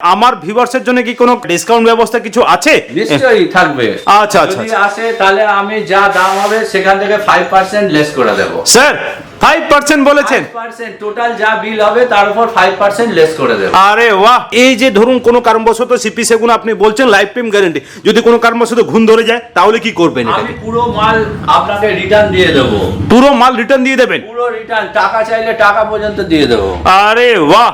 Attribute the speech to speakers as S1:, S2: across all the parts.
S1: আমার ভিউয়ার্সের জন্য কি কোনো ডিসকাউন্ট ব্যবস্থা কিছু আছে?
S2: নিশ্চয়ই থাকবে।
S1: আচ্ছা, আচ্ছা,
S2: যদি আসে তাহলে আমি যা দাম হবে সেখান থেকে ফাইভ পার্সেন্ট লেস করে দেবো।
S1: স্যার ফাইভ পার্সেন্ট বলেছেন।
S2: পার্সেন্ট টোটাল যা বিল হবে তার উপর ফাইভ পার্সেন্ট লেস করে দেবো।
S1: আরে বাহ! এই যে ধরুন কোনো কারণবশত সিপি সেগুন আপনি বলছেন লাইফ টাইম গ্যারেন্টি যদি কোনো কারণবশত ঘুম ধরে যায় তাহলে কি করবেন
S2: আমি পুরো মাল আপনাকে রিটার্ন দিয়ে দেবো।
S1: পুরো মাল রিটার্ন দিয়ে দেবেন?
S2: পুরো রিটার্ন টাকা চাইলে টাকা পর্যন্ত দিয়ে দেবো।
S1: আরে বাহ!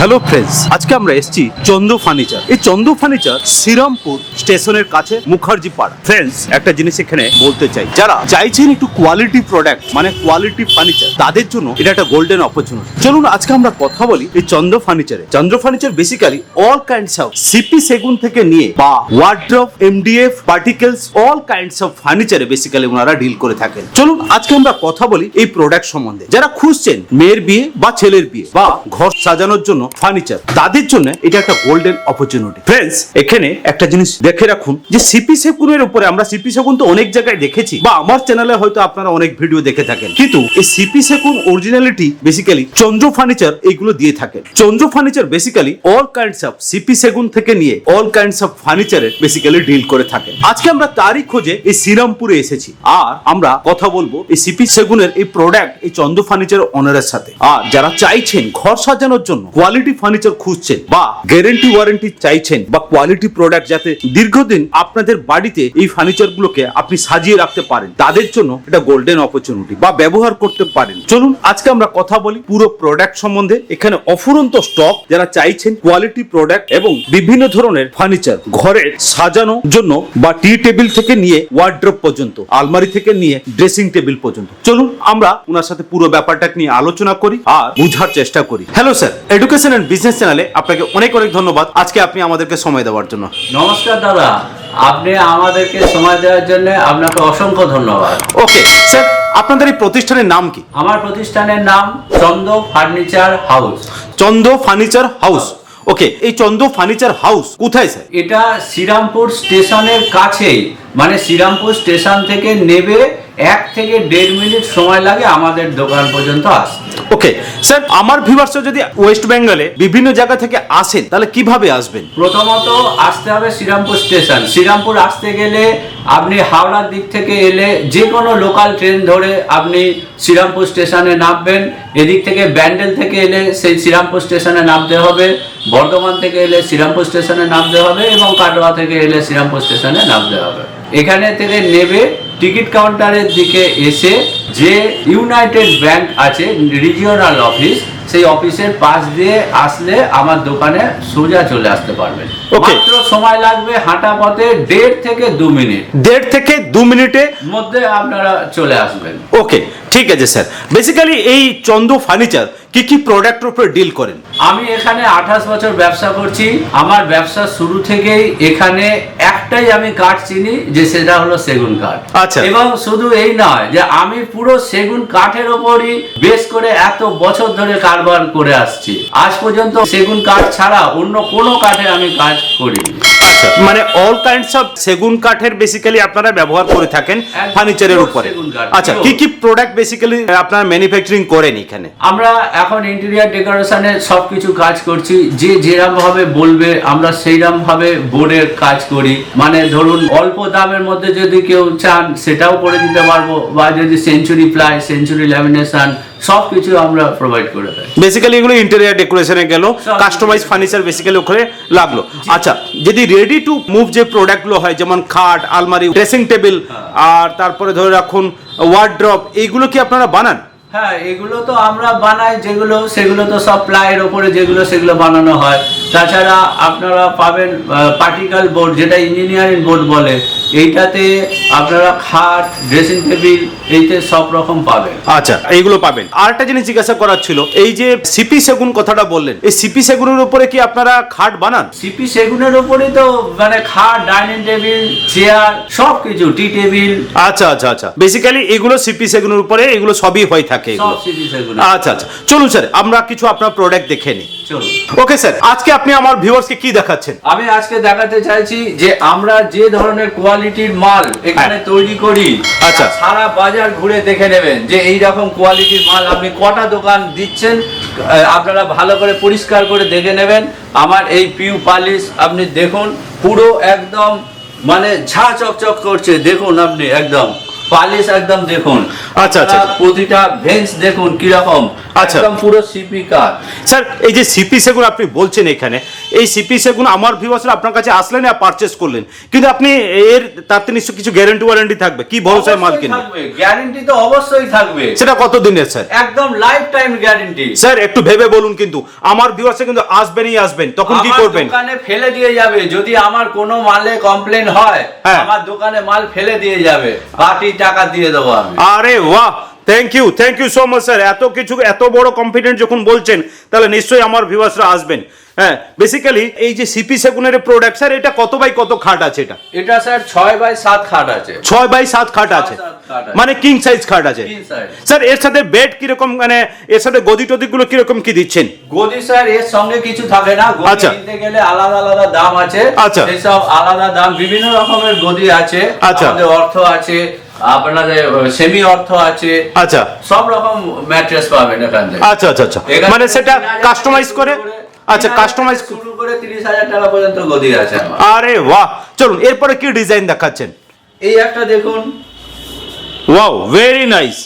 S1: হ্যালো ফ্রেন্ডস আজকে আমরা এসেছি চন্দ্র ফার্নিচার এই চন্দ্র ফার্নিচার শ্রীরামপুর স্টেশনের কাছে মুখার্জি পাড়া। ফ্রেন্ডস একটা জিনিস এখানে বলতে চাই। যারা চাইছেন একটু কোয়ালিটি প্রোডাক্ট মানে কোয়ালিটি ফার্নিচার তাদের জন্য এটা একটা গোল্ডেন অপরচুনিটি চলুন আজকে আমরা কথা বলি এই Chandra ফার্নিচারে Chandra furniture basically all kinds of C P সেগুন থেকে নিয়ে বা wardrobe M D F particles all kinds of ফার্নিচারে basically ওনারা ডিল করে থাকেন। চলুন আজকে আমরা কথা বলি এই প্রোডাক্ট সম্বন্ধে। যারা খুঁজছেন, মেয়ের বিয়ে বা ছেলের বিয়ে বা ঘর সাজানোর জন্য ফার্নিচার। তাদের জন্য এটা একটা গোল্ডেন অপরচুনিটি ফ্রেন্ডস এখানে একটা জিনিস দেখে রাখুন যে সিপি সেগুনের উপরে আমরা সিপি সেগুন তো অনেক জায়গায় দেখেছি, বা আমার চ্যানেলে হয়তো আপনারা অনেক ভিডিও দেখে থাকেন। কিন্তু এই সিপি সেগুন অরিজিনালিটি বেসিক্যালি চন্দ্র ফার্নিচার এইগুলো দিয়ে থাকেন। Chandra furniture basically all kinds of C P সেগুন থেকে নিয়ে অল কাইন্ডস অফ ফার্নিচারের বেসিক্যালি ডিল করে থাকে আজকে আমরা তারই খোঁজে এই শ্রীরামপুরে এসেছি। আর আমরা কথা বলব এই সিপি সেগুনের এই প্রোডাক্ট এই চন্দ্র ফার্নিচার ওনারের সাথে। আর যারা চাইছেন ঘর সাজানোর জন্য কোয়ালিটি ফার্নিচার খুঁজছেন বা গ্যারেন্টি ওয়ারেন্টি চাইছেন বা কোয়ালিটি প্রোডাক্ট যাতে দীর্ঘদিন আপনাদের বাড়িতে এই ফার্নিচার গুলোকে আপনি সাজিয়ে রাখতে পারেন, তাদের জন্য এটা গোল্ডেন অপরচুনিটি বা ব্যবহার করতে পারেন। চলুন আজকে আমরা কথা বলি পুরো প্রোডাক্ট সম্বন্ধে। এখানে অফুরন্ত স্টক যারা চাইছেন কোয়ালিটি প্রোডাক্ট এবং বিভিন্ন ধরনের ফার্নিচার ঘরের সাজানোর জন্য বা টি টেবিল থেকে নিয়ে ওয়ার্ড্রপ পর্যন্ত, আলমারি থেকে নিয়ে ড্রেসিং টেবিল পর্যন্ত। চলুন আমরা ওনার সাথে পুরো ব্যাপারটা নিয়ে আলোচনা করি আর বুঝার চেষ্টা করি। Hello sir education and business চ্যানেলে আপনাকে অনেক অনেক ধন্যবাদ। আজকে আপনি আমাদেরকে সময় দেওয়ার জন্য।
S2: নমস্কার দাদা। আপনি আমাদেরকে সময় দেওয়ার জন্য আপনাকে অসংখ্য ধন্যবাদ।
S1: ওকে স্যার আপনাদের এই প্রতিষ্ঠানের নাম কি?
S2: আমার প্রতিষ্ঠানের নাম Chand furniture house.
S1: Chand furniture house. Okay এই চন্দ ফার্নিচার হাউস কোথায় স্যার
S2: এটা শ্রীরামপুর স্টেশনের কাছেই মানে শ্রীরামপুর স্টেশন থেকে নেবে এক থেকে দেড় মিনিট সময় লাগে আমাদের দোকান পর্যন্ত আসতে।
S1: ওকে স্যার আমার ভিউয়ার্স যদি ওয়েস্ট বেঙ্গলে বিভিন্ন জায়গা থেকে আসেন তাহলে কীভাবে আসবেন?
S2: প্রথমত আসতে হবে শ্রীরামপুর স্টেশন। শ্রীরামপুর আসতে গেলে আপনি হাওড়ার দিক থেকে এলে যে কোনো লোকাল ট্রেন ধরে আপনি শ্রীরামপুর স্টেশনে নামবেন। এদিক থেকে ব্যান্ডেল থেকে এলে সেই শ্রীরামপুর স্টেশনে নামতে হবে। বর্ধমান থেকে এলে শ্রীরামপুর স্টেশনে নামতে হবে এবং কাটোয়া থেকে এলে শ্রীরামপুর স্টেশনে নামতে হবে। এখানে থেকে নেবে টিকিট কাউন্টারের দিকে এসে যে ইউনাইটেড ব্যাংক আছে রিজিওনাল অফিস সেই অফিসের পাশ দিয়ে আসলে আমার দোকানে সোজা চলে আসতে পারবেন. মাত্র সময় লাগবে হাঁটা পথে দেড় থেকে দু মিনিট।
S1: দেড় থেকে দু মিনিটে
S2: মধ্যে আপনারা চলে আসবেন।
S1: ওকে ঠিক আছে স্যার বেসিক্যালি এই চন্দ ফার্নিচার কি কি প্রোডাক্টের উপরে ডিল করেন?
S2: আমি এখানে আঠাশ বছর ব্যবসা করছি। আমার ব্যবসা শুরু থেকেই এখানে একটাই আমি কাঠ চিনি যে সেটা হলো সেগুন কাঠ
S1: আচ্ছা।
S2: এবং শুধু এই নয় যে আমি পুরো সেগুন কাঠের ওপরই বেশ করে এত বছর ধরে কারবার করে আসছি। আজ পর্যন্ত সেগুন কাঠ ছাড়া অন্য কোনো কাঠে আমি কাজ করিনি
S1: আচ্ছা মানে অল কাইন্ডস অফ সেগুন কাঠের বেসিক্যালি আপনারা ব্যবহার করে থাকেন ফার্নিচারের উপরে। আচ্ছা কি কি প্রোডাক্ট বেসিক্যালি আপনারা ম্যানুফ্যাকচারিং করেন এখানে?
S2: আমরা এখন ইন্টেরিয়ার ডেকোরেশনের সব কিছু কাজ করছি। যে যেরকম ভাবে বলবে আমরা সেইরকম ভাবে বোর্ডের কাজ করি। মানে ধরুন অল্প দামের মধ্যে যদি কেউ চান সেটাও করে দিতে পারব। বা যদি সেঞ্চুরি প্লাই সেঞ্চুরি ল্যামিনেশন সব কিছু আমরা প্রোভাইড করে দেয়
S1: বেসিক্যালি এগুলো ইন্টেরিয়ার ডেকোরেশনে গেল কাস্টমাইজ ফার্নিচার বেসিক্যালি ওখানে লাগল। আচ্ছা যদি রেডি টু মুভ যে প্রোডাক্টগুলো হয় যেমন খাট আলমারি ড্রেসিং টেবিল আর তারপরে ধরে রাখুন ওয়ার্ড্রপ এইগুলো কি আপনারা বানান?
S2: হ্যাঁ এগুলো তো আমরা বানাই যেগুলো সেগুলো তো সব প্লাইয়ের ওপরে যেগুলো সেগুলো বানানো হয়। তাছাড়া আপনারা পাবেন পার্টিকাল বোর্ড যেটা ইঞ্জিনিয়ারিং বোর্ড বলে। এইটাতে আপনারা খাট ড্রেসিং টেবিল এইতে সব রকম পাবেন।
S1: আচ্ছা এইগুলো পাবেন। আর একটা জিনিস জিজ্ঞাসা করার ছিল এই যে সিপি সেগুন কথাটা বললেন এই সিপি সেগুনের উপরে কি আপনারা খাট বানান?
S2: সিপি সেগুনের উপরেই তো মানে খাট ডাইনিং টেবিল চেয়ার সব কিছু টি টেবিল
S1: আচ্ছা আচ্ছা আচ্ছা। বেসিক্যালি এগুলো সিপি সেগুনের উপরে এগুলো সবই হয়ে থাকে। এগুলো।
S2: সেগুন
S1: আচ্ছা আচ্ছা। চলুন স্যার আমরা কিছু আপনার প্রোডাক্ট দেখে নিই। ওকে স্যার আজকে আপনি আমার ভিউয়ার্সকে কি দেখাচ্ছেন?
S2: আমি আজকে দেখাতে চাইছি যে আমরা যে ধরনের কোয়ালিটির মাল এখানে তৈরি করি
S1: আচ্ছা।
S2: সারা বাজার ঘুরে দেখে নেবেন যে এই রকম কোয়ালিটির মাল আপনি কটা দোকান দিচ্ছেন আপনারা ভালো করে পরিষ্কার করে দেখে নেবেন। আমার এই পিউ পালিশ আপনি দেখুন পুরো একদম মানে ঝা চকচক করছে দেখুন আপনি একদম। পালিশ একদম দেখুন
S1: আচ্ছা, আচ্ছা।
S2: প্রতিটা ভেন্স দেখুন কীরকম
S1: আচ্ছা।
S2: পুরো সিপি কার
S1: স্যার এই যে সিপি সেগুন আপনি বলছেন এখানে এই সিপি সেগুন আমার ভিউয়ার্সরা আপনার কাছে আসলেন আর পারচেস করলেন। কিন্তু আপনি এর তাতে নিশ্চয় কিছু গ্যারান্টি ওয়ারেন্টি থাকবে। কি ভরসায় মাল কিনবেন?
S2: গ্যারেন্টি তো অবশ্যই থাকবে।
S1: সেটা কত দিনের স্যার?
S2: একদম লাইফ টাইম গ্যারেন্টি
S1: স্যার একটু ভেবে বলুন কিন্তু আমার ভিউয়ার্সে কিন্তু আসবেনই আসবেন তখন কি করবেন?
S2: দোকানে ফেলে দিয়ে যাবে। যদি আমার কোনো মালে কমপ্লেন হয়
S1: হ্যাঁ।
S2: আমার দোকানে মাল ফেলে দিয়ে যাবে। বাকি টাকা দিয়ে দেবো আমি।
S1: আরে বাহ! Thank you thank you so much sir এত কিছু এত বড় কনফিডেন্ট যখন বলছেন তাহলে নিশ্চয়ই আমার ভিউয়ার্সরা আসবেন। হ্যাঁ বেসিক্যালি এই যে সিপি সেগুনের প্রোডাক্ট স্যার এটা কত বাই কত খাট আছে এটা?
S2: এটা স্যার ছয় বাই সাত খাট আছে।
S1: ছয় বাই সাত খাট আছে। মানে কিং সাইজ খাট আছে। স্যার এর সাথে বেড কীরকম মানে এর সাথে গদি টদি গুলো কীরকম কি দিচ্ছেন?
S2: গদি স্যার এর সঙ্গে কিছু থাকে না। গদি
S1: আচ্ছা।
S2: কিনতে গেলে আলাদা আলাদা দাম আছে।
S1: আচ্ছা।
S2: সব আলাদা দাম বিভিন্ন রকমের গদি আছে।
S1: আচ্ছা।
S2: আমাদের অর্থ আছে আপনাদের সেমি অর্থ আছে।
S1: আচ্ছা।
S2: সব রকম ম্যাট্রেস পাবেন এখান থেকে।
S1: আচ্ছা আচ্ছা আচ্ছা। মানে সেটা কাস্টমাইজ করে? আচ্ছা কাস্টমাইজ
S2: শুরু করে তিরিশ হাজার টাকা পর্যন্ত গদি আছে
S1: আরে বাহ! চলুন এরপরে কি ডিজাইন দেখাচ্ছেন?
S2: এই একটা দেখুন।
S1: ওয়াও ভেরি নাইস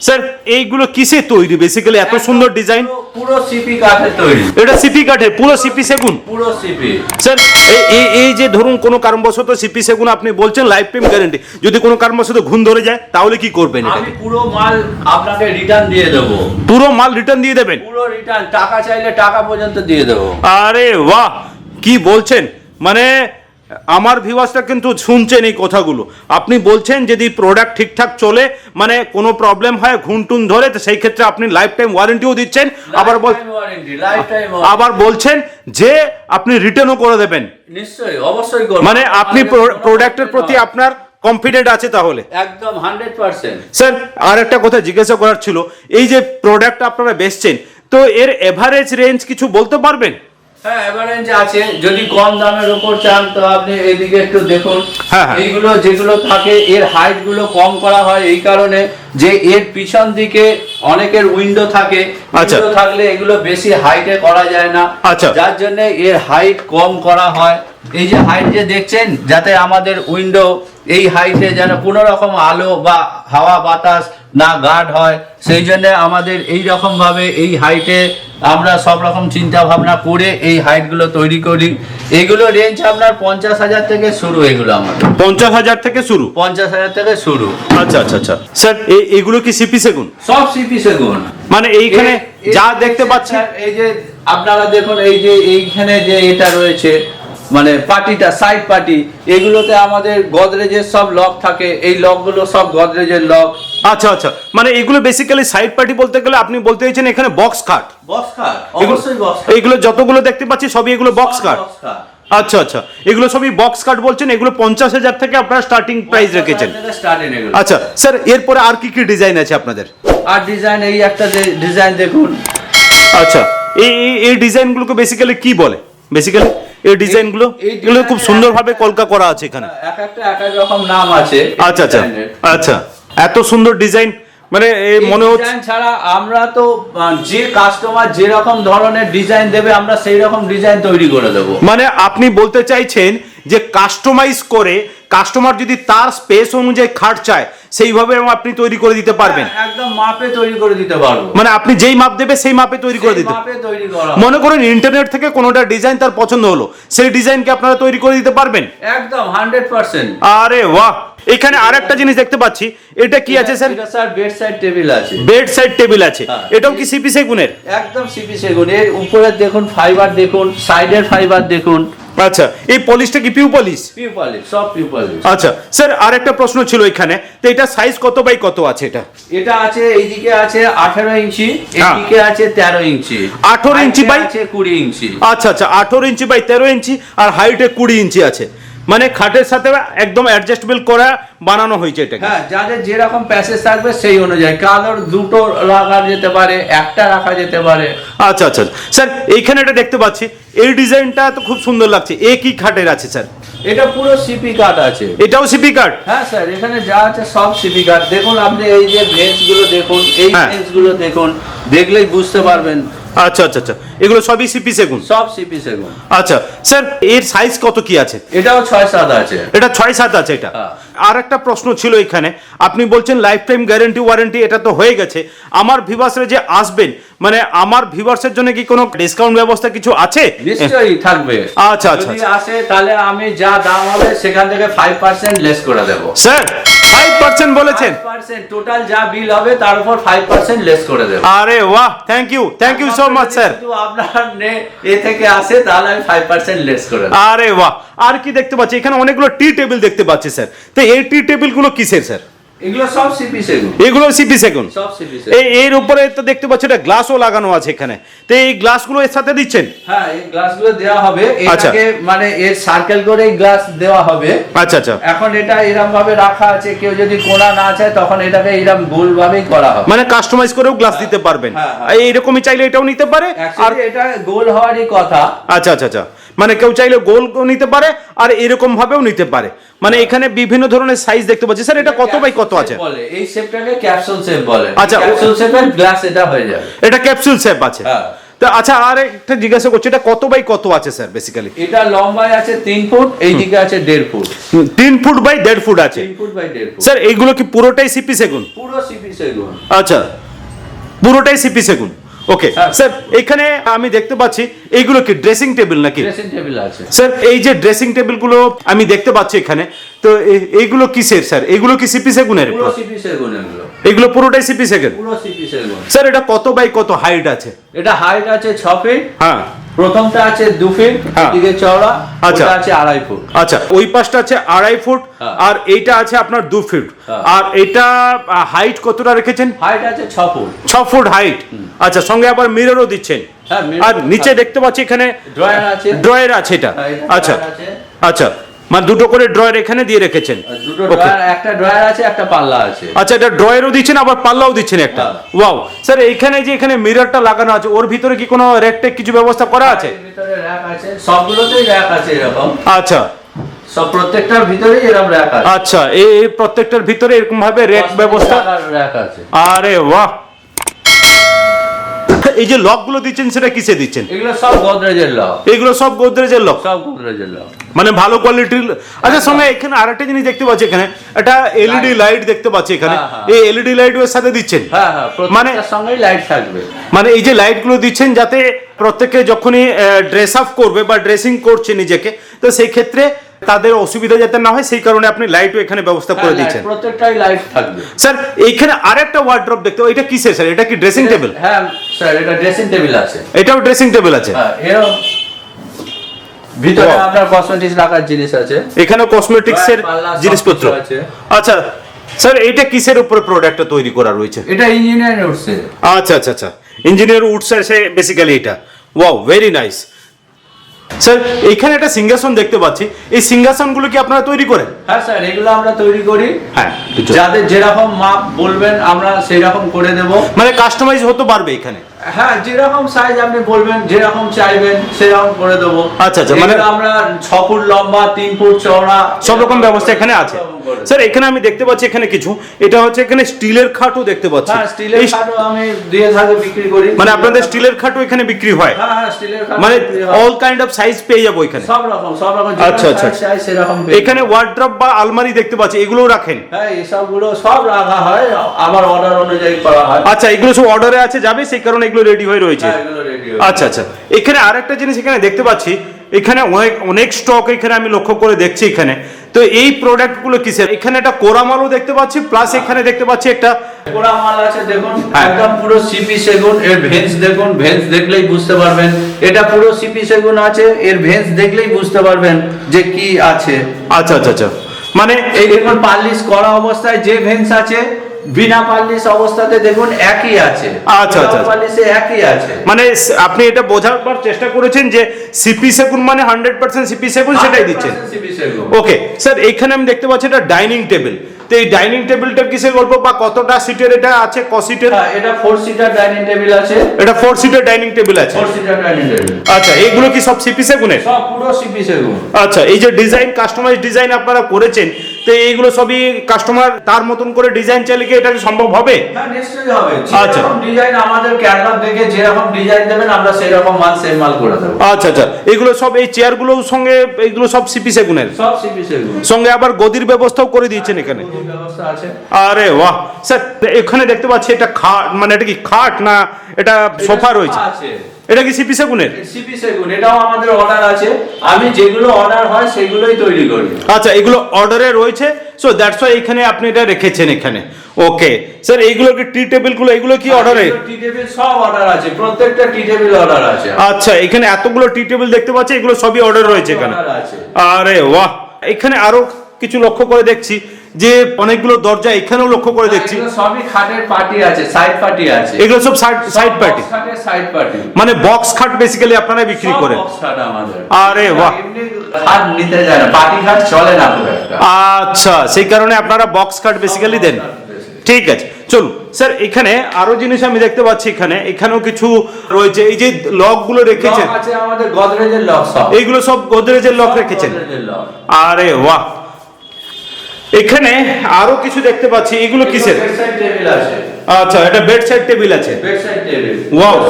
S1: স্যার এইগুলো কিসে তৈরি? বেসিক্যালি এত সুন্দর ডিজাইন
S2: পুরো- সিপি কাঠের তৈরি।
S1: এটা সিপি কাঠের পুরো সিপি সেগুন?
S2: পুরো সিপি
S1: স্যার এই- এই এই যে ধরুন কোনো কারণবশত সিপি সেগুন আপনি বলছেন লাইফ টাইম গ্যারেন্টি যদি কোনো কারণবশত ঘুম ধরে যায় তাহলে কি করবেন
S2: আমি পুরো মাল আপনাকে রিটার্ন দিয়ে দেবো।
S1: পুরো মাল রিটার্ন দিয়ে দেবেন?
S2: পুরো রিটার্ন টাকা চাইলে টাকা পর্যন্ত দিয়ে দেবো।
S1: আরে বাহ! কি বলছেন? মানে আমার ভিউয়ার্সটা কিন্তু শুনছেন এই কথাগুলো। আপনি বলছেন যদি প্রোডাক্ট ঠিকঠাক চলে মানে কোনো প্রবলেম হয় ঘুনটুন ধরে তো সেই ক্ষেত্রে আপনি লাইফ টাইম ওয়ারেন্টিও দিচ্ছেন। আবার বল আবার বলছেন যে আপনি রিটার্নও করে দেবেন।
S2: নিশ্চয়ই অবশ্যই
S1: মানে আপনি প্রোডাক্টের প্রতি আপনার কনফিডেন্ট আছে তাহলে।
S2: একদম হান্ড্রেড পার্সেন্ট
S1: স্যার আর একটা কথা জিজ্ঞাসা করার ছিল এই যে প্রোডাক্ট আপনারা বেচছেন তো এর এভারেজ রেঞ্জ কিছু বলতে পারবেন?
S2: হ্যাঁ এভারেজ আছে যদি কম দামের উপর চান তো আপনি এইদিকে একটু দেখুন
S1: হ্যাঁ, হ্যাঁ।
S2: এইগুলো যেগুলো থাকে এর হাইটগুলো কম করা হয় এই কারণে যে এর পিছন দিকে অনেকের উইন্ডো থাকে
S1: আচ্ছা।
S2: উইন্ডো থাকলে এগুলো বেশি হাইটে করা যায় না
S1: আচ্ছা।
S2: যার জন্য এর হাইট কম করা হয় এই যে হাইট যে দেখছেন যাতে আমাদের উইন্ডো এই হাইটে যেন কোনো রকম আলো বা হাওয়া বাতাস না গার্ড হয় সেই জন্য আমাদের এই রকম ভাবে এই হাইটে আমরা সব রকম চিন্তা ভাবনা করে এই হাইটগুলো তৈরি করি। এগুলো রেঞ্জ আপনার পঞ্চাশ হাজার থেকে শুরু এগুলো আমাদের।
S1: পঞ্চাশ হাজার থেকে শুরু?
S2: পঞ্চাশ হাজার থেকে শুরু।
S1: আচ্ছা আচ্ছা আচ্ছা। স্যার এই- এগুলো কি সিপি সেগুন?
S2: সব সিপি সেগুন।
S1: মানে এইখানে যা দেখতে পাচ্ছেন
S2: এই যে আপনারা দেখুন এই যে এইখানে যে এটা রয়েছে মানে পার্টিটা সাইড পার্টি এগুলোতে আমাদের গদরেজের সব লক থাকে। এই লকগুলো সব গদরেজের লক
S1: আচ্ছা আচ্ছা। মানে এগুলো বেসিক্যালি সাইড পার্টি বলতে গেলে আপনি বলতে চাইছেন এখানে বক্স খাট
S2: বক্স
S1: এগুলো-
S2: অবশ্যই বক্স
S1: এইগুলো যতগুলো দেখতে পাচ্ছি সবই এগুলো বক্স কাট আচ্ছা আচ্ছা। এগুলো সবই বক্স কাট বলছেন এগুলো পঞ্চাশ হাজার থেকে আপনারা স্টার্টিং প্রাইস রেখেছেন। আচ্ছা স্যার এরপরে আর কি কি ডিজাইন আছে আপনাদের?
S2: আর ডিজাইন এই একটা ডিজাইন দেখুন।
S1: আচ্ছা এই এই- এই ডিজাইনগুলোকে বেসিক্যালি কি বলে? বেসিক্যালি এই ডিজাইনগুলো? এগুলো খুব সুন্দরভাবে কলকা করা আছে এখানে।
S2: এক একটা এক এক রকম নাম আছে
S1: আচ্ছা আচ্ছা। আচ্ছা এত সুন্দর ডিজাইন মানে
S2: এই
S1: মনে হচ্ছে
S2: ছাড়া আমরা তো যে কাস্টমার যেরকম ধরনের ডিজাইন দেবে আমরা সেই রকম ডিজাইন তৈরি করে দেবো।
S1: মানে আপনি বলতে চাইছেন যে কাস্টমাইজ করে কাস্টমার যদি তার স্পেস অনুযায়ী খাট চায় সেইভাবে আপনি তৈরি করে দিতে পারবেন।
S2: হ্যাঁ, একদম মাপে তৈরি করে দিতে পারব।
S1: মানে আপনি যেই মাপ দেবে সেই মাপে তৈরি করে দিতে
S2: মাপে তৈরি করা
S1: মনে করুন ইন্টারনেট থেকে কোনোটা ডিজাইন তার পছন্দ হলো সেই ডিজাইনকে আপনারা তৈরি করে দিতে পারবেন?
S2: একদম হান্ড্রেড পার্সেন্ট
S1: আরে বাহ! এখানে আরেকটা জিনিস দেখতে পাচ্ছি। এটা কি আছে sir?
S2: Sir bed side table আছে।
S1: বেড সাইড টেবিল আছে।
S2: হ্যাঁ।
S1: এটাও কি সিপি সেগুনের?
S2: একদম সিপি সেগুন। এর উপরে দেখুন ফাইবার দেখুন সাইডের ফাইবার দেখুন।
S1: আচ্ছা এই পলিশটা কি পিউ পলিশ
S2: পিউপালিশ সব পিউপালিশ
S1: আচ্ছা স্যার আরেকটা প্রশ্ন ছিল এখানে তো এটা সাইজ কত বাই কত আছে এটা?
S2: এটা আছে এইদিকে আছে আঠেরো ইঞ্চি
S1: হ্যাঁ।
S2: এইদিকে আছে তেরো ইঞ্চি।
S1: 18 ইঞ্চি
S2: Height-এ আছে কুড়ি ইঞ্চি।
S1: আচ্ছা আচ্ছা আঠেরো ইঞ্চি বাই তেরো ইঞ্চি আর হাইটে কুড়ি ইঞ্চি আছে। মানে খাটের সাথে একদম অ্যাডজাস্টেবল করা বানানো হয়েছে এটাকে।
S2: হ্যাঁ যাদের যেরকম প্যাসেজ থাকবে সেই অনুযায়ী। কারোর দুটো রাখা যেতে পারে একটা রাখা যেতে পারে।
S1: আচ্ছা আচ্ছা স্যার এইখানে এটা দেখতে পাচ্ছি। এই ডিজাইনটা তো খুব সুন্দর লাগছে। এ কি খাটের আছে স্যার?
S2: এটা পুরো সিপি কাঠ আছে।
S1: এটাও সিপি কাঠ
S2: হ্যাঁ স্যার এখানে যা আছে সব সিপি কাঠ দেখুন আপনি এই যে ভেন্সগুলো দেখুন এই
S1: হ্যাঁ।
S2: ভেন্সগুলো দেখুন দেখলেই বুঝতে পারবেন
S1: আচ্ছা আচ্ছা আচ্ছা। এগুলো সবই সিপি সেগুন?
S2: সব সিপি সেগুন।
S1: আচ্ছা স্যার এর সাইজ কত কি আছে?
S2: এটাও ছয় সাত আছে।
S1: এটা ছয় সাত আছে এটা।
S2: হ্যাঁ।
S1: আর একটা প্রশ্ন ছিল এখানে। আপনি বলছেন লাইফ টাইম গ্যারেন্টি ওয়ারেন্টি এটা তো হয়ে গেছে। আমার ভিভার্সরা যে আসবেন মানে আমার ভিভার্সের জন্য কি কোনো ডিসকাউন্ট ব্যবস্থা কিছু আছে?
S2: নিশ্চয়ই থাকবে।
S1: আচ্ছা, আচ্ছা,
S2: যদি আসে তাহলে আমি যা দাম হবে সেখান থেকে ফাইভ পার্সেন্ট লেস করে দেবো।
S1: স্যার ফাইভ পার্সেন্ট বলেছেন।
S2: পার্সেন্ট টোটাল যা বিল হবে তার উপর ফাইভ পার্সেন্ট লেস করে দেবো।
S1: আরে বাহ thank you thank you so much sir
S2: আপনার নে- এ থেকে আসে তাহলে আমি লেস করে দেবো।
S1: আরে বাহ আর কি দেখতে পাচ্ছি? এখানে অনেকগুলো টি টেবিল দেখতে পাচ্ছি স্যার তো এই টি টেবিলগুলো কিসের স্যার
S2: এগুলো সিপি সেগুন।
S1: এই এর উপরে তো দেখতে পাচ্ছি এটা গ্লাসও লাগানো আছে এখানে। তো এই গ্লাসগুলো এর সাথে দিচ্ছেন?
S2: হ্যাঁ এই গ্লাসগুলো দেওয়া হবে।
S1: আচ্ছা।
S2: এটাকে মানে এর সার্কেল করে গ্লাস দেওয়া হবে।
S1: আচ্ছা আচ্ছা।
S2: এখন এটা এরকম ভাবে রাখা আছে। কেউ যদি কোনা না চায় তখন এটাকে এরকম গোল ভাবেই করা হবে।
S1: মানে কাস্টমাইজ করেও গ্লাস দিতে পারবেন।
S2: হ্যাঁ, হ্যাঁ।
S1: এইরকমই চাইলে এটাও নিতে পারে? আর
S2: এটা গোল হওয়ারই কথা।
S1: আচ্ছা আচ্ছা আচ্ছা। মানে কেউ চাইলে গোল নিতে পারে আর এরকম ভাবেও নিতে পারে। মানে এখানে বিভিন্ন ধরনের সাইজ দেখতে পাচ্ছি। স্যার এটা কত বাই কত আছে?
S2: বলে। এই শেপটাকে ক্যাপসুল শেপ বলে।
S1: আচ্ছা,
S2: ক্যাপসুল শেপের গ্লাস এটা হয়ে যাবে।
S1: এটা ক্যাপসুল শেপ আছে।
S2: হ্যাঁ।
S1: তো আচ্ছা আর একটা জিজ্ঞাসা করছি এটা কত বাই কত আছে স্যার বেসিক্যালি
S2: এটা লম্বায় আছে তিন ফুট এইদিকে আছে দেড় ফুট।
S1: তিন ফুট বাই দেড় ফুট আছে।
S2: তিন ফুট বাই দেড় ফুট।
S1: স্যার এইগুলো কি পুরোটাই সিপি সেগুন?
S2: পুরো সিপি সেগুন।
S1: আচ্ছা পুরোটাই সিপি সেগুন। ওকে। স্যার এখানে আমি দেখতে পাচ্ছি এইগুলো কি ড্রেসিং টেবিল নাকি?
S2: ড্রেসিং টেবিল আছে।
S1: স্যার এই যে ড্রেসিং টেবিলগুলো আমি দেখতে পাচ্ছি এখানে তো এইগুলো কিসের স্যার এইগুলো কি সিপি সেগুনের
S2: পুরো সিপি সেগুনের এগুলো।
S1: এগুলো পুরোটাই সিপি সেগুন
S2: পুরো সিপি সেগুন
S1: স্যার এটা কত বাই কত হাইট আছে?
S2: এটা হাইট আছে ছ ফিট
S1: হ্যাঁ।
S2: প্রথমটা আছে দু ফিট
S1: হ্যাঁ।
S2: এদিকে চওড়া
S1: আচ্ছা।
S2: আছে আড়াই ফুট।
S1: আচ্ছা ওই পাশটা আছে আড়াই ফুট
S2: হ্যাঁ।
S1: আর এইটা আছে আপনার দু ফিট।
S2: হ্যাঁ।
S1: আর এটা হাইট কতটা রেখেছেন?
S2: হাইট আছে ছ ফুট।
S1: ছ ফুট হাইট আচ্ছা সঙ্গে আবার মিররও দিচ্ছেন। আর নিচে দেখতে পাচ্ছি এখানে
S2: ড্রয়ার আছে।
S1: ড্রয়ার আছে এটা। আচ্ছা আচ্ছা। মানে দুটো করে ড্রয়ার এখানে দিয়ে রেখেছেন।
S2: দুটো ড্রয়ার একটা ড্রয়ার আছে একটা পাল্লা আছে।
S1: আচ্ছা এটা ড্রয়ারও দিচ্ছেন আবার পাল্লাও দিচ্ছেন একটা। ওয়াও স্যার এইখানে যে এখানে মিররটা লাগানো আছে ওর ভিতরে কি কোনো রেকটেক কিছু ব্যবস্থা করা আছে?
S2: ভিতরে র্যাক আছে সবগুলোতেই র্যাক আছে এরকম।
S1: আচ্ছা।
S2: সব প্রত্যেকটার ভিতরেই এরকম র্যাক আছে।
S1: আচ্ছা এই প্রত্যেকটার ভিতরে এরকম ভাবে রেক ব্যবস্থা
S2: র্যাক আছে।
S1: আরে বাহ! এই যে লকগুলো দিচ্ছেন সেটা কিসে দিচ্ছেন?
S2: এগুলো সব গোদরেজের লক।
S1: এগুলো সব গোদরেজের লক?
S2: সব গোদরেজের লক।
S1: মানে ভালো কোয়ালিটির আচ্ছা সঙ্গে এখানে আরেকটা জিনিস দেখতে পাচ্ছি এখানে। একটা এলইডি লাইট দেখতে পাচ্ছি এখানে।
S2: হ্যাঁ, হ্যাঁ।
S1: এই এলইডি লাইটের সাথে দিচ্ছেন?
S2: হ্যাঁ হ্যাঁ
S1: মানে-
S2: সঙ্গেই লাইট থাকবে।
S1: মানে এই যে লাইটগুলো দিচ্ছেন যাতে প্রত্যেকে যখনই ড্রেস আপ করবে বা ড্রেসিং করছে নিজেকে তো সেই ক্ষেত্রে তাদের অসুবিধা যাতে না হয় সেই কারণে আপনি লাইটও এখানে ব্যবস্থা করে দিয়েছেন।
S2: প্রত্যেকটাই লাইট থাকবে।
S1: স্যার এইখানে আরেকটা ওয়ার্ড্রপ দেখতে এটা কিসের স্যার? এটা কি ড্রেসিং টেবিল
S2: হ্যাঁ স্যার এটা ড্রেসিং টেবিল আছে।
S1: এটাও ড্রেসিং টেবিল আছে।
S2: হ্যাঁ ভিতরে আপনার কসমেটিক্স রাখার জিনিস আছে।
S1: এখানে কসমেটিক্স এর জিনিসপত্র।
S2: আছে।
S1: আচ্ছা স্যার এটা কিসের উপরে প্রোডাক্টটা তৈরি করা রয়েছে?
S2: এটা ইঞ্জিনিয়ার উঠছে
S1: আচ্ছা আচ্ছা আচ্ছা। ইঞ্জিনিয়ার উডস আছে বেসিক্যালি এটা। ওয়াও ভেরি নাইস স্যার এখানে একটা সিংহাসন দেখতে পাচ্ছি। এই সিংহাসনগুলো কি আপনারা তৈরি করেন?
S2: হ্যাঁ স্যার এগুলো আমরা তৈরি করি।
S1: হ্যাঁ
S2: যাদের যেরকম মাপ বলবেন আমরা সেই রকম করে দেব।
S1: মানে কাস্টমাইজ হতে পারবে এখানে।
S2: হ্যাঁ যেরকম সাইজ আপনি বলবেন যেরকম চাইবেন সেরকম করে দেবো।
S1: আচ্ছা, আচ্ছা, মানে-
S2: আমরা ছ ফুট লম্বা তিন ফুট চওড়া
S1: সব রকম ব্যবস্থা এখানে আছে। স্যার এখানে আমি দেখতে পাচ্ছি এখানে কিছু। এটা হচ্ছে এখানে স্টিলের খাটও দেখতে পাচ্ছি।
S2: হ্যাঁ স্টিলের খাটও আমি দিয়ে থাকে বিক্রি করি।
S1: মানে আপনাদের স্টিলের খাটও এখানে বিক্রি হয়?
S2: হ্যাঁ হ্যাঁ স্টিলের খাট
S1: মানে অল কাইন্ড অফ সাইজ পেয়ে যাব এখানে।
S2: সব রকম সব রকম
S1: আচ্ছা, আচ্ছা,
S2: সেরকম
S1: এখানে ওয়ার্ড্রপ বা আলমারি দেখতে পাচ্ছি এগুলোও রাখেন?
S2: হ্যাঁ এসবগুলো সব রাখা হয়। আমার অর্ডার অনুযায়ী করা হয়।
S1: আচ্ছা এগুলো সব অর্ডারে আছে যাবে সেই কারণে এগুলো রেডি হয়ে রয়েছে।
S2: হ্যাঁ
S1: আচ্ছা আচ্ছা। এখানে আরেকটা জিনিস এখানে দেখতে পাচ্ছি। এখানে অনেক অনেক স্টক এখানে আমি লক্ষ্য করে দেখছি এখানে। তো এই প্রোডাক্ট প্রোডাক্টগুলো কিসের? এখানে একটা কোরামালও দেখতে পাচ্ছি প্লাস এখানে দেখতে পাচ্ছি একটা
S2: পুরা মাল আছে দেখুন।
S1: হ্যাঁ।
S2: একদম পুরো সিপি সেগুন এর ভেন্স দেখুন ভেন্স দেখলেই বুঝতে পারবেন। এটা পুরো সিপি সেগুন আছে এর ভেন্স দেখলেই বুঝতে পারবেন যে কি আছে।
S1: আচ্ছা আচ্ছা আচ্ছা। মানে
S2: এই দেখুন পালিশ করা অবস্থায় যে ভেন্স আছে বিনা পাল্লিশ অবস্থাতে দেখুন একই আছে।
S1: আচ্ছা, আচ্ছা।
S2: একই আছে।
S1: মানে আপনি এটা বোঝাবার চেষ্টা করেছেন যে সিপি সেগুন মানে হান্ড্রেড পার্সেন্ট সিপি সেগুন সেটাই দিচ্ছেন।
S2: 100% CP সেগুন।
S1: ওকে স্যার এখানে আমি দেখতে পাচ্ছি এটা ডাইনিং টেবিল তো এই ডাইনিং টেবিলটা কিসের গল্প বা কতটা সিটের এটা আছে ক সিটের
S2: হ্যাঁ, এটা ফোর সিটার ডাইনিং টেবিল আছে।
S1: এটা ফোর সিটের ডাইনিং টেবিল আছে।
S2: ফোর সিটার ডাইনিং টেবিল
S1: আচ্ছা এইগুলো কি সব সিপি সেগুনের?
S2: সব পুরো সিপি সেগুন।
S1: আচ্ছা এই যে ডিজাইন কাস্টমাইজ ডিজাইন আপনারা করেছেন তো এইগুলো সবই কাস্টমার তার মতন করে ডিজাইন চাইলে কি এটা কি সম্ভব হবে? আচ্ছা।
S2: ডিজাইন আমাদের ক্যাটালগ দেখে যেরকম ডিজাইন দেবেন আমরা সেরকম মাল সেম মাল করে দেবো।
S1: আচ্ছা আচ্ছা। এগুলো সব এই চেয়ারগুলোর সঙ্গে এগুলো সব সিপি সেগুনের?
S2: সব সিপি সেগুন।
S1: সঙ্গে আবার গদির ব্যবস্থাও করে দিয়েছেন এখানে।
S2: ব্যবস্থা আছে।
S1: আরে বাহ! স্যার এখানে দেখতে পাচ্ছি এটা খাট মানে এটা কি খাট না এটা সোফা রয়েছে?
S2: আছে।
S1: এটা কি সিপি সেগুনের?
S2: সিপি সেগুন এটাও আমাদের অর্ডার আছে। আমি যেগুলো অর্ডার হয় সেগুলোই তৈরি করি।
S1: আচ্ছা এগুলো অর্ডারে রয়েছে সো দ্যাটস ওয়াই এখানে আপনি এটা রেখেছেন এখানে। ওকে স্যার এইগুলো কি টি টেবিলগুলো এগুলো কি অর্ডারে
S2: টি টেবিল সব অর্ডার আছে প্রত্যেকটা টি টেবিল অর্ডার আছে।
S1: আচ্ছা এখানে এতগুলো টি টেবিল দেখতে পাচ্ছি এগুলো সবই অর্ডার রয়েছে এখানে। আরে বাহ এখানে আরও কিছু লক্ষ্য করে দেখছি। যে অনেকগুলো দরজা এখানেও লক্ষ্য করে দেখছি।
S2: সবই খাটের পার্টি আছে সাইড পার্টি আছে।
S1: এগুলো সব side side party
S2: side party
S1: মানে বক্স খাট বেসিক্যালি আপনারা বিক্রি করেন। আরে বাহ।
S2: খাট নিতে যায় না পার্টি খাট চলে না
S1: আচ্ছা সেই কারণে আপনারা বক্স খাট বেসিক্যালি দেন। ঠিক আছে চলুন। স্যার এখানে আরও জিনিস আমি দেখতে পাচ্ছি এখানে। এখানেও কিছু রয়েছে। এই যে লকগুলো রেখেছেন
S2: আমাদের গদরেজের লক সব।
S1: এইগুলো সব গোদরেজের লক রেখেছেন। আরে বাহ। এখানে আরও কিছু দেখতে পাচ্ছি। এগুলো কিসের? আচ্ছা এটা বেড সাইড টেবিল আছে
S2: টেবিল.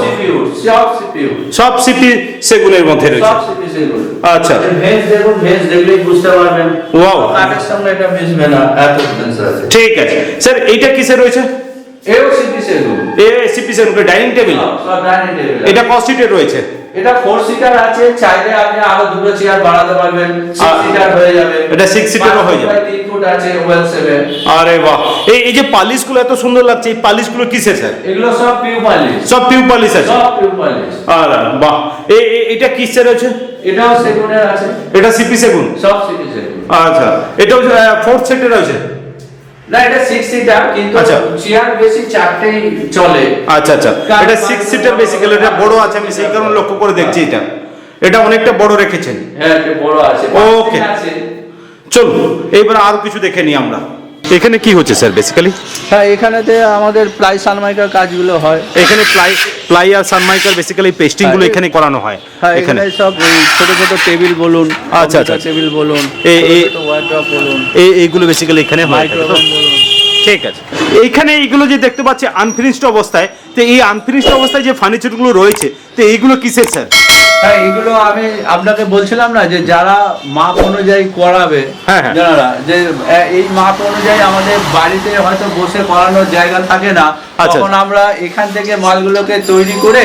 S2: সিপিইউ সব সিপিইউ
S1: সব সিপি সেগুনের মধ্যে রয়েছে।
S2: সব সিপি সেগুলো।
S1: আচ্ছা।
S2: ভেজ দেখুন ভেজ দেখলেই বুঝতে পারবেন।
S1: Wow.
S2: কাঠের সঙ্গে এটা মিশবে না এত ডিফারেন্স আছে।
S1: ঠিক আছে। স্যার এইটা কিসের রয়েছে?
S2: এও সিপি সেগুলো।
S1: এ সিপি সেগুন ডাইনিং টেবিল
S2: সব ডাইনিং টেবিল
S1: এটা কস্টিটের রয়েছে।
S2: এটা ফোর সিটার আছে চাইলে আপনি আরও দুটো চেয়ার বাড়াতে পারবেন সিক্স সিটার হয়ে যাবে।
S1: এটা six seater ও হয়ে যাবে।
S2: পাঁচ তিন ফুট আছে ওয়েল সেভেন
S1: আরে বাহ। এই এই যে পালিশগুলো এত সুন্দর লাগছে এই পালিশগুলো কিসের স্যার
S2: এগুলো সব পিউ পালিশ
S1: সব টিউব পালিশ আছে?
S2: সব পিউ পালিশ
S1: আর বাহ। এই এটা কিসের রয়েছে
S2: এটাও সেগুনের আছে।
S1: এটা সিপি সেগুন
S2: সব সিপি সেগুন।
S1: আচ্ছা। এটাও ফোর্থ সেটের রয়েছে
S2: না এটা সিক্স সিটার কিন্তু
S1: আচ্ছা।
S2: চেয়ার বেশি চারটেই চলে।
S1: আচ্ছা আচ্ছা। এটা সিক্স সিটার বেসিক্যালি এটা বড় আছে আমি সেই কারণে লক্ষ্য করে দেখছি এটা। এটা অনেকটা বড় রেখেছেন।
S2: হ্যাঁ এটা বড় আছে।
S1: Okay. চলুন এইবার আরও কিছু দেখে নিই আমরা। এখানে কি হচ্ছে স্যার বেসিক্যালি
S2: হ্যাঁ এখানেতে আমাদের প্লাই সানমাইকার কাজগুলো হয়।
S1: এখানে প্লাই প্লাই আর সানমাইকার বেসিক্যালি
S2: পেস্টিংগুলো
S1: এখানে করানো হয়
S2: হ্যাঁ
S1: এখানে
S2: এখানে। সব ছোট ছোট টেবিল বলুন
S1: আচ্ছা, আচ্ছা।
S2: টেবিল বলুন
S1: এ- এ-
S2: ওয়ার্ড্রপ বলুন
S1: এই এইগুলো বেসিক্যালি এখানে হয় ঠিক আছে। এইখানে এইগুলো যে দেখতে পাচ্ছি আনফিনিশড অবস্থায় তো এই আনফিনিশড অবস্থায় যে ফার্নিচারগুলো রয়েছে তো এইগুলো কিসের স্যার?
S2: হ্যাঁ এগুলো আমি আপনাকে বলছিলাম না যে যারা মাপ অনুযায়ী করাবে
S1: হ্যাঁ, হ্যাঁ।
S2: যারা যে এই মাপ অনুযায়ী আমাদের বাড়িতে হয়তো বসে করানোর জায়গা থাকে না
S1: আচ্ছা।
S2: তখন আমরা এখান থেকে মালগুলোকে তৈরি করে।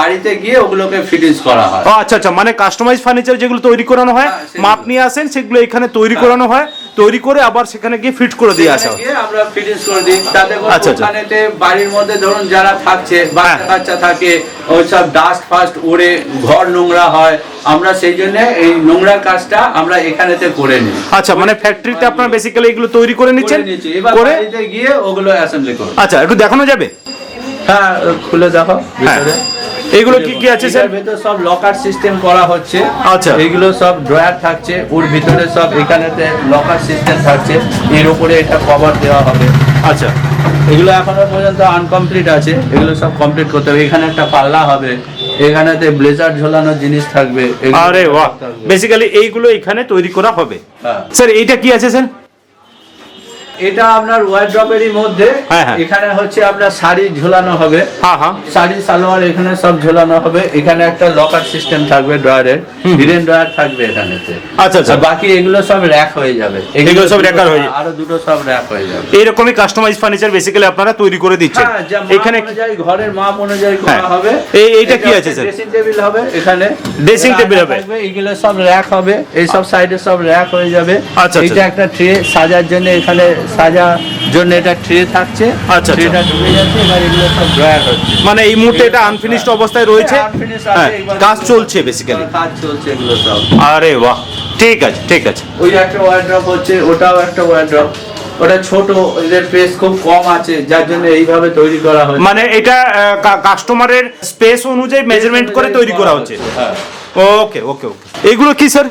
S2: বাড়িতে গিয়ে ওগুলোকে ফিটিংস করা হয়
S1: আচ্ছা আচ্ছা মানে কাস্টমাইজ ফার্নিচার যেগুলো তৈরি করানো হ্যাঁ, মাপ নিয়ে আসেন সেগুলো এখানে তৈরি করানো হয় তৈরি করে আবার সেখানে গিয়ে ফিট করে দিয়ে আসা হয়।
S2: আমরা ফিটিংস করে দিই। তাতে
S1: আচ্ছা, আচ্ছা।
S2: ওখানেতে বাড়ির মধ্যে ধরুন যারা থাকছে বাচ্চা
S1: হ্যাঁ।
S2: কাচ্চা থাকে ডাস্ট ফাস্ট উড়ে ঘর নোংরা হয় আমরা সেই জন্য এই নোংরা কাজটা আমরা এখানেতে করে নিই।
S1: আচ্ছা মানে ফ্যাক্টরিতে আপনারা বেসিক্যালি এগুলো তৈরি করে নিচ্ছেন?
S2: করে গিয়ে ওগুলো অ্যাসেম্বলি করব।
S1: আচ্ছা একটু দেখানো যাবে?
S2: হ্যাঁ খুলে দেখো
S1: হ্যাঁ।
S2: ভিতরে।
S1: এগুলো কি কি আছে স্যার?
S2: ভেতর সব লকার সিস্টেম করা হচ্ছে।
S1: আচ্ছা।
S2: এইগুলো সব ড্রয়ার থাকছে। ওর ভিতরে সব এখানেতে লকার সিস্টেম থাকছে। এর উপরে এটা কভার দেওয়া হবে।
S1: আচ্ছা।
S2: এগুলো এখনও পর্যন্ত আনকমপ্লিট আছে। এগুলো সব কমপ্লিট করতে হবে। এখানে একটা পাল্লা হবে। এখানেতে ব্লেজার ঝোলানোর জিনিস থাকবে। এগুলো
S1: আরে বাহ। বেসিক্যালি এইগুলো এখানে তৈরি করা হবে।
S2: হ্যাঁ।
S1: স্যার এইটা কি আছে স্যার?
S2: এটা আপনার ওয়ার্ড্রপেরই মধ্যে।
S1: হ্যাঁ, হ্যাঁ।
S2: এখানে হচ্ছে আপনার শাড়ি ঝোলানো হবে।
S1: হ্যাঁ
S2: শাড়ি সালোয়ার এখানে সব ঝোলানো হবে। এখানে একটা লকার সিস্টেম থাকবে ড্রয়ারের হিডেন ড্রয়ার থাকবে এখানে।
S1: আচ্ছা আচ্ছা।
S2: বাকি এগুলো সব র্যাক হয়ে যাবে।
S1: এগুলো সব আর হয়ে যাবে।
S2: আরও দুটো সব র্যাক হয়ে যাবে।
S1: এরকমই কাস্টমাইজ ফার্নিচার বেসিক্যালি আপনারা তৈরি করে দিচ্ছেন। এখানে
S2: অনুযায়ী ঘরের মাপ অনুযায়ী। করা হবে।
S1: এই- এইটা কি আছে, স্যার?
S2: ড্রেসিং টেবিল হবে এখানে।
S1: ড্রেসিং
S2: টেবিল
S1: হবে।
S2: এগুলো সব র‍্যাক হবে। এই সব সাইডে সব র‍্যাক হয়ে যাবে।
S1: আচ্ছা,
S2: এটা একটা ট্রে সাজার জন্য এখানে সাজার জন্য এটা ট্রে থাকছে।
S1: আচ্ছা।
S2: ট্রেটা ঢুকে যাচ্ছে এবার এগুলো সব ড্রয়ার হচ্ছে।
S1: মানে এই মুহূর্তে এটা আনফিনিশড অবস্থায় রয়েছে?
S2: হ্যাঁ,
S1: হ্যাঁ কাজ চলছে বেসিক্যালি
S2: কাজ চলছে এগুলো সব।
S1: আরে বাহ ঠিক আছে ঠিক আছে।
S2: ওই একটা ওয়ার্ড্রপ হচ্ছে ওটাও একটা ওয়ার্ড্রপ ওটা ছোট এদের স্পেস খুব কম আছে যার জন্য এইভাবে তৈরি করা হয়েছে
S1: মানে এটা কাস্টমারের স্পেস অনুযায়ী মেজারমেন্ট করে তৈরি করা হচ্ছে।
S2: হ্যাঁ।
S1: ওকে ওকে ওকে এগুলো কি স্যার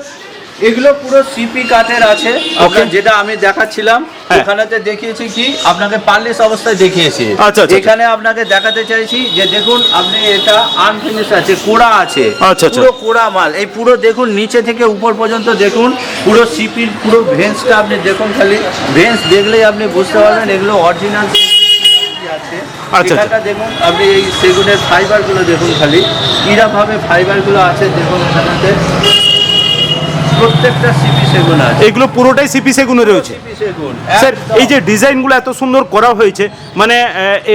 S2: এগুলো পুরো সিপি কাঠের আছে। আপনার যেটা আমি দেখাচ্ছিলাম
S1: হ্যাঁ।
S2: এখানেতে দেখিয়েছি কি? আপনাকে পারলেস অবস্থায় দেখিয়েছি।
S1: আচ্ছা, আচ্ছা।
S2: এখানে আপনাকে দেখাতে চাইছি যে দেখুন আপনি এটা আনফিনিশ আছে কোড়া আছে।
S1: আচ্ছা, আচ্ছা।
S2: পুরো কোড়া মাল। এই পুরো দেখুন নিচে থেকে উপর পর্যন্ত দেখুন পুরো সিপির পুরো ভেন্সটা আপনি দেখুন খালি। ভেন্স দেখলেই আপনি বুঝতে পারবেন এগুলো অরিজিনাল আছে।
S1: আচ্ছা।
S2: দেখুন আপনি এই সেগুনের ফাইবারগুলো দেখুন খালি। কিরকমভাবে ফাইবারগুলো আছে দেখুন এখানে প্রত্যেকটা সিপি সেগুন আছে।
S1: এগুলো পুরোটাই সিপি সেগুনে রয়েছে। স্যার এই যে ডিজাইনগুলো এত সুন্দর করা হয়েছে মানে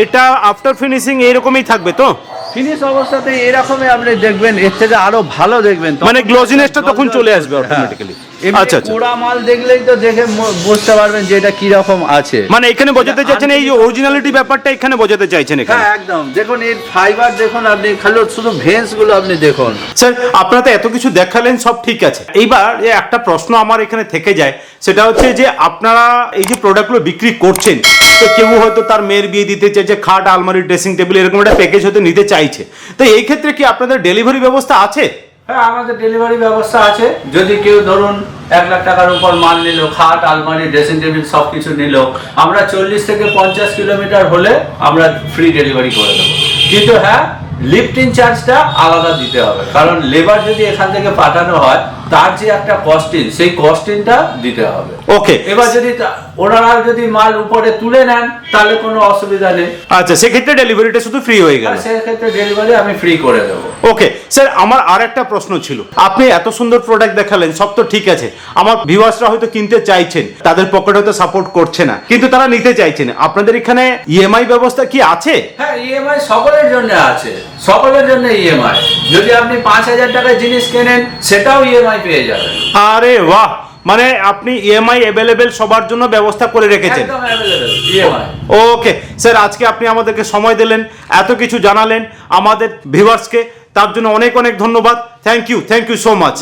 S1: এটা আফটার ফিনিশিং এরকমই থাকবে তো?
S2: ফিনিশ অবস্থাতে এরকমই আপনি দেখবেন এর থেকে আরও ভালো দেখবেন।
S1: মানে গ্লোজিনেসটা তখন চলে আসবে। অটোমেটিক্যালি আচ্ছা আচ্ছা।
S2: পোড়া মাল দেখলেই তো দেখে বুঝতে পারবেন যে এটা কি রকম আছে।
S1: মানে এখানে বোঝাতে চাইছেন এই যে অরিজিনালিটি ব্যাপারটা এখানে বোঝাতে চাইছেন এখানে?
S2: হ্যাঁ একদম। দেখুন এর ফাইবার দেখুন আপনি খালি শুধু ভেন্সগুলো আপনি দেখুন।
S1: স্যার আপনারা তো এত কিছু দেখালেন সব ঠিক আছে। এইবার একটা প্রশ্ন আমার এখানে থেকে যায় সেটা হচ্ছে যে আপনারা এই যে প্রোডাক্টগুলো বিক্রি করছেন তো কেউ হয়তো তার মেয়ের বিয়ে দিতে চাইছে খাট আলমারি ড্রেসিং টেবিল এরকম একটা প্যাকেজ হয়তো নিতে চাইছে। তো এই ক্ষেত্রে কি আপনাদের ডেলিভারি ব্যবস্থা আছে?
S2: হ্যাঁ আমাদের ডেলিভারি ব্যবস্থা আছে। যদি কেউ ধরুন এক লাখ টাকার উপর মাল নিল, খাট, আলমারি ড্রেসিং টেবিল সব কিছু নিল, আমরা চল্লিশ থেকে পঞ্চাশ কিলোমিটার হলে আমরা ফ্রি ডেলিভারি করে দেবো। কিন্তু হ্যাঁ লিফটিং চার্জটা আলাদা দিতে হবে। কারণ লেবার যদি এখান থেকে পাঠানো হয় তার যে একটা কস্টিং সেই কস্টিংটা দিতে হবে।
S1: ওকে
S2: এবার যদি ওনারা যদি মাল উপরে তুলে নেন তাহলে কোনো অসুবিধা নেই।
S1: আচ্ছা সেক্ষেত্রে ডেলিভারিটা শুধু ফ্রি হয়ে গেল।
S2: সেক্ষেত্রে ডেলিভারি আমি ফ্রি করে দেবো।
S1: ওকে স্যার আমার আর একটা প্রশ্ন ছিল। আপনি এত সুন্দর প্রোডাক্ট দেখালেন সব তো ঠিক আছে। আমার ভিউয়ার্সরা হয়তো কিনতে চাইছেন তাদের পকেট হয়তো সাপোর্ট করছে না। কিন্তু তারা নিতে চাইছেন। আপনাদের এখানে ইএমআই ব্যবস্থা কি আছে?
S2: হ্যাঁ ইএমআই সকলের জন্য আছে। সকলের জন্য ইএমআই যদি আপনি পাঁচ হাজার টাকার জিনিস কেনেন সেটাও ইএমআই পেয়ে যাবেন।
S1: আরে বাহ! মানে আপনি ইএমআই অ্যাভেলেবেল সবার জন্য ব্যবস্থা করে রেখেছেন।
S2: ইএমআই
S1: ওকে স্যার আজকে আপনি আমাদেরকে সময় দিলেন এত কিছু জানালেন আমাদের ভিউয়ার্সকে তার জন্য অনেক অনেক ধন্যবাদ। Thank you thank you so much